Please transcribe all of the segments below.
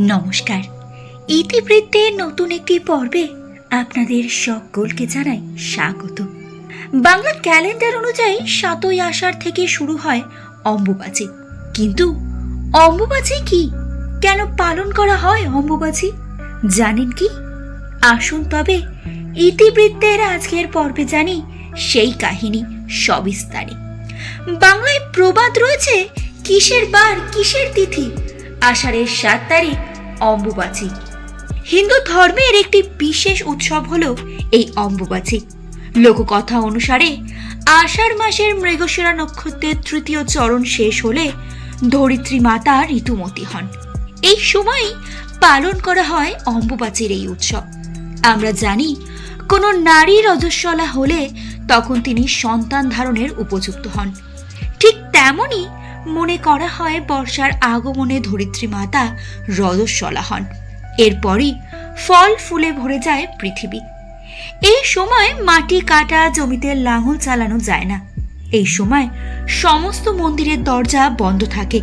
নমস্কার। ইতিবৃত্তের নতুন একটি পর্বে আপনাদের সকলকে জানাই স্বাগত। বাংলা ক্যালেন্ডার অনুযায়ী সাতই আষাঢ় থেকে শুরু হয় অম্বুবাচী। কিন্তু অম্বুবাচী কি? কেন পালন করা হয় অম্বুবাচী? জানেন কি? আসুন তবে ইতিবৃত্তের আজকের পর্বে জানি সেই কাহিনী সবিস্তারে। বাংলায় প্রবাদ রয়েছে কিসের বার, কিসের তিথি? আষাঢ়ের সাত তারিখ, অম্বুবাচী। হিন্দু ধর্মের একটি বিশেষ উৎসব হলো এই অম্বুবাচী। লোককথা অনুসারে, আষাঢ় মাসের মৃগশিরা নক্ষত্রের তৃতীয় চরণ শেষ হলে ধরিত্রী মাতা ঋতুমতী হন। এই সময়ই পালন করা হয় অম্বুবাচীর এই উৎসব। আমরা জানি, কোনো নারী রজস্বলা হলে তখন তিনি সন্তান ধারণের উপযুক্ত হন। ঠিক তেমনই মনে করা হয় বর্ষার আগমনে ধরিত্রী মাতা রজস্বলা হন। এরপরই ফল ফুলে ভরে যায় পৃথিবী। এই সময় মাটি কাটা, জমিতে লাঙল চালানো যায় না। এই সময় সমস্ত মন্দিরের দরজা বন্ধ থাকে।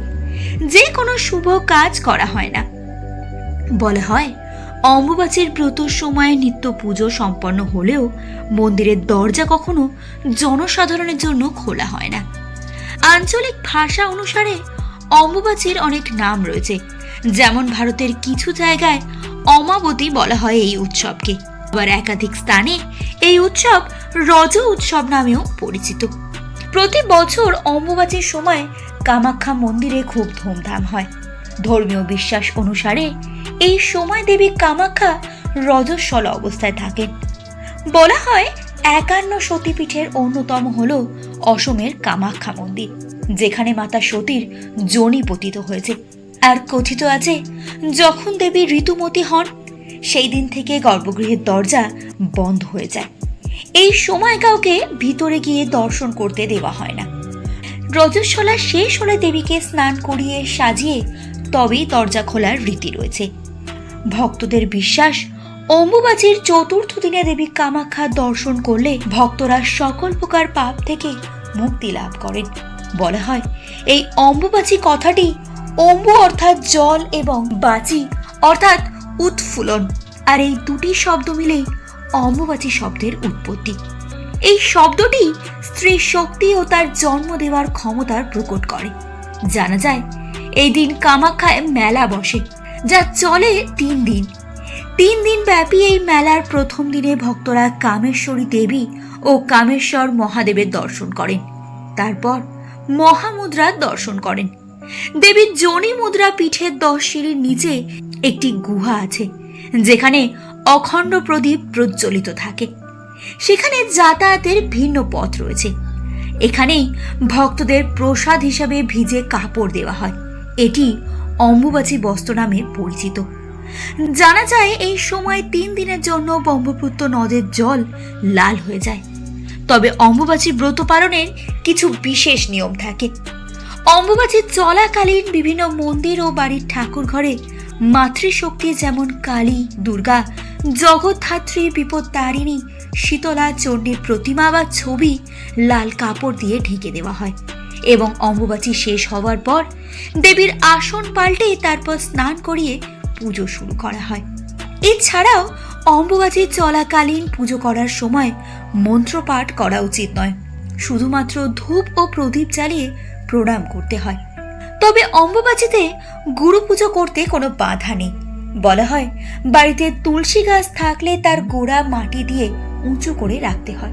যে কোনো শুভ কাজ করা হয় না। বলা হয়, অম্বুবাচীর ব্রতর সময়ে নিত্য পুজো সম্পন্ন হলেও মন্দিরের দরজা কখনো জনসাধারণের জন্য খোলা হয় না। আঞ্চলিক ভাষা অনুসারে অম্বুবাচীর অনেক নাম রয়েছে। যেমন ভারতের কিছু জায়গায় অমাবতী বলা হয় এই উৎসবকে। আবার একাধিক স্থানে এই উৎসব রজ উৎসব নামেও পরিচিত। প্রতি বছর অম্বুবাচীর সময় কামাখ্যা মন্দিরে খুব ধুমধাম হয়। ধর্মীয় বিশ্বাস অনুসারে এই সময় দেবী কামাখ্যা রজস্বল অবস্থায় থাকেন। বলা হয় একান্ন সতীপীঠের অন্যতম হল অসমের কামাখ্যা মন্দির, যেখানে মাতা সতীর জনি পতিত হয়েছে। আর কথিত আছে, যখন দেবী ঋতুমতী হন, সেই দিন থেকে গর্ভগৃহের দরজা বন্ধ হয়ে যায়। এই সময় কাউকে ভিতরে গিয়ে দর্শন করতে দেওয়া হয় না। রজস্বলা শেষ হলে দেবীকে স্নান করিয়ে সাজিয়ে তবেই দরজা খোলার রীতি রয়েছে। ভক্তদের বিশ্বাস, অম্বুবাচীর চতুর্থ দিনে দেবী কামাখ্যা দর্শন করলে ভক্তরা সকল প্রকার পাপ থেকে মুক্তি লাভ করেন। বলা হয়, এই অম্বুবাচী কথাটি অম্বু অর্থাৎ জল এবং বাচি অর্থাৎ উৎফুলন। আর এই দুটি শব্দ মিলেই অম্বুবাচী শব্দের উৎপত্তি। এই শব্দটি স্ত্রী শক্তি ও তার জন্ম দেওয়ার ক্ষমতার প্রকট করে। জানা যায়, এই দিন কামাখ্যায় মেলা বসে, যা চলে তিন দিন। তিন দিন ব্যাপী এই মেলার প্রথম দিনে ভক্তরা কামেশ্বরী দেবী ও কামেশ্বর মহাদেবের দর্শন করেন। তারপর মহামুদ্রার দর্শন করেন। দেবীর জনি মুদ্রা পিঠের দশ সিঁড়ির নিচে একটি গুহা আছে, যেখানে অখণ্ড প্রদীপ প্রজ্বলিত থাকে। সেখানে যাতায়াতের ভিন্ন পথ রয়েছে। এখানেই ভক্তদের প্রসাদ হিসাবে ভিজে কাপড় দেওয়া হয়। এটি অম্বুবাচী বস্ত্র নামে পরিচিত। জানা যায়, এই সময় তিন দিনের জন্য ব্রহ্মপুত্র নদের জল লাল হয়ে যায়। তবে অম্বুবাচী ব্রত পালনের কিছু বিশেষ নিয়ম থাকে। অম্বুবাচী চলাকালীন বিভিন্ন মন্দির ও বাড়ির ঠাকুর ঘরে মাতৃশক্তি যেমন কালী, দুর্গা জগৎধাত্রী বিপত্তারিণী, শীতলা, চণ্ডীর প্রতিমা বা ছবি লাল কাপড় দিয়ে ঢেকে দেওয়া হয় এবং অম্বুবাচী শেষ হওয়ার পর দেবীর আসন পাল্টে তারপর স্নান করিয়ে পুজো শুরু করা হয়। এছাড়াও অম্বুবাচী চলাকালীন পুজো করার সময় মন্ত্রপাঠ করা উচিত নয়। শুধুমাত্র ধূপ ও প্রদীপ জ্বালিয়ে প্রণাম করতে হয়। তবে অম্বুবাচীতে গুরু পুজো করতে কোনো বাধা নেই। বলা হয়, বাড়িতে তুলসী গাছ থাকলে তার গোড়া মাটি দিয়ে উঁচু করে রাখতে হয়।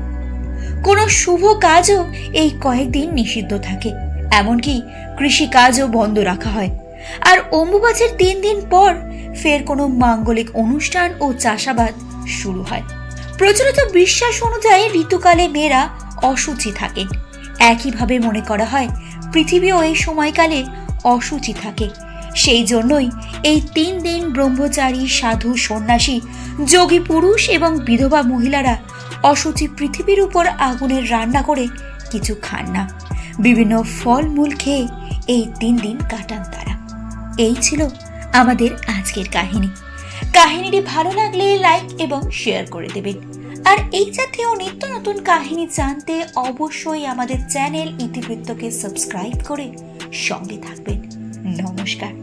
কোনো শুভ কাজও এই কয়েকদিন নিষিদ্ধ থাকে। এমনকি কৃষিকাজও বন্ধ রাখা হয়। আর অম্বুবাচীর তিন দিন পর ফের কোনো মাঙ্গলিক অনুষ্ঠান ও চাষাবাদ শুরু হয়। প্রচলিত বিশ্বাস অনুযায়ী ঋতুকালে মেয়েরা অসুচি থাকেন একইভাবে মনে করা হয়, পৃথিবীও এই সময়কালে অসুচি থাকে। সেই জন্যই এই তিন দিন ব্রহ্মচারী, সাধু, সন্ন্যাসী, যোগী পুরুষ এবং বিধবা মহিলারা অসুচি পৃথিবীর উপর আগুনের রান্না করে কিছু খান না। বিভিন্ন ফলমূল খেয়ে এই তিন দিন কাটান তারা। এই ছিল আমাদের আজকের কাহিনী। কাহিনীটি ভালো লাগলে লাইক এবং শেয়ার করে দেবেন। আর এই জাতীয় নিত্য নতুন কাহিনী জানতে অবশ্যই আমাদের চ্যানেল ইতিবৃত্তকে সাবস্ক্রাইব করে সঙ্গে থাকবেন। নমস্কার।